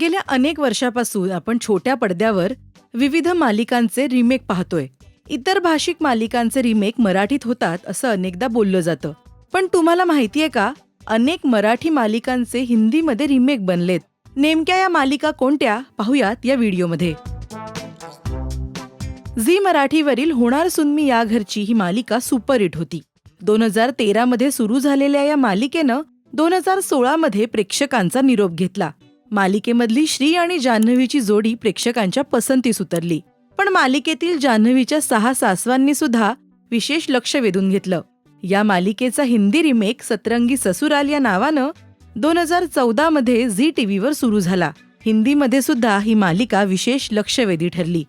गेल्या अनेक वर्षापासून आपण छोट्या पडद्यावर विविध मालिकांचे रिमेक पाहतोय. इतर भाषिक मालिकांचे रिमेक मराठीत होतात असं अनेकदा बोललं जातं. पण तुम्हाला माहितीये का अनेक मराठी मालिकांचे हिंदीमध्ये रिमेक बनलेत. नेमक्या या मालिका कोणत्या? पाहुयात या व्हिडिओमध्ये. झी मराठीवरील होणार सुन्मी या घरची ही मालिका सुपरहिट होती. दोन हजार तेरा मध्ये सुरू झालेल्या या मालिकेनं दोन हजार सोळामध्ये प्रेक्षकांचा निरोप घेतला. मालिकेमधली श्री आणि जान्हवीची जोडी प्रेक्षकांच्या पसंतीस उतरली. पण मालिकेतील जान्हवीच्या सहा सासवांनी सुद्धा विशेष लक्ष वेधून घेतलं. या मालिकेचा हिंदी रिमेक सतरंगी ससुराल या नावानं दोन हजार चौदा मध्ये झी टीव्हीवर सुरू झाला. हिंदीमध्ये सुद्धा ही मालिका विशेष लक्षवेधी ठरली.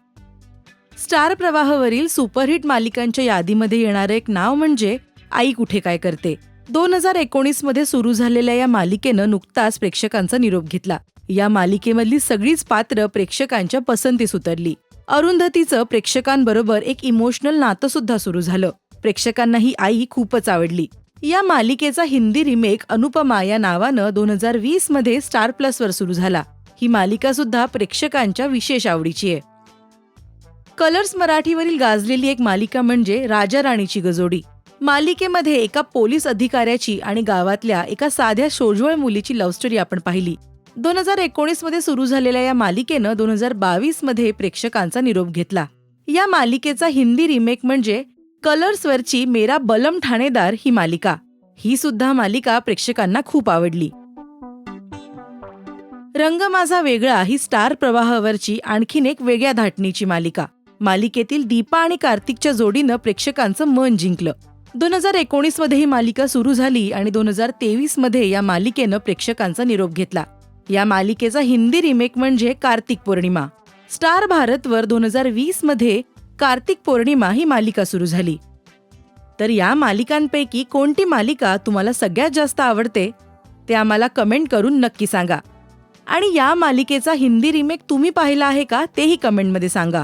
स्टार प्रवाहावरील सुपरहिट मालिकांच्या यादीमध्ये येणारं एक नाव म्हणजे आई कुठे काय करते? दोन हजार एकोणीसमध्ये सुरू झालेल्या या मालिकेनं नुकताच प्रेक्षकांचा निरोप घेतला. या मालिकेमधली सगळीच पात्र प्रेक्षकांच्या पसंतीस उतरली. अरुंधतीचं प्रेक्षकांबरोबर एक इमोशनल नातं सुद्धा सुरू झालं. प्रेक्षकांना ही आई खूपच आवडली. या मालिकेचा हिंदी रिमेक अनुपमा या नावानं दोन हजार वीसमध्ये स्टार प्लस वर सुरू झाला. ही मालिका सुद्धा प्रेक्षकांच्या विशेष आवडीची आहे. कलर्स मराठीवरील गाजलेली एक मालिका म्हणजे राजा राणीची गजोडी. मालिकेमध्ये एका पोलीस अधिकाऱ्याची आणि गावातल्या एका साध्या शोजवळ मुलीची लव्ह स्टोरी आपण पाहिली. दोन हजार एकोणीसमध्ये सुरू झालेल्या या मालिकेनं दोन हजार बावीसमध्ये प्रेक्षकांचा निरोप घेतला. या मालिकेचा हिंदी रिमेक म्हणजे कलर्सवरची मेरा बलम ठाणेदार ही मालिका. ही सुद्धा मालिका प्रेक्षकांना खूप आवडली. रंग माझा वेगळा ही स्टार प्रवाहावरची आणखीन एक वेगळ्या धाटणीची मालिका. मालिकेतील दीपा आणि कार्तिकच्या जोडीनं प्रेक्षकांचं मन जिंकलं. दोन हजार एकोणीसमध्ये ही मालिका सुरू झाली आणि दोन हजार तेवीसमध्ये या मालिकेनं प्रेक्षकांचा निरोप घेतला. या मालिकेचा हिंदी रिमेक म्हणजे कार्तिक पौर्णिमा. स्टार भारतवर दोन हजार वीसमध्ये कार्तिक पौर्णिमा ही मालिका सुरू झाली. तर या मालिकांपैकी कोणती मालिका तुम्हाला सगळ्यात जास्त आवडते ते आम्हाला कमेंट करून नक्की सांगा. आणि या मालिकेचा हिंदी रिमेक तुम्ही पाहिला आहे का तेही कमेंटमध्ये सांगा.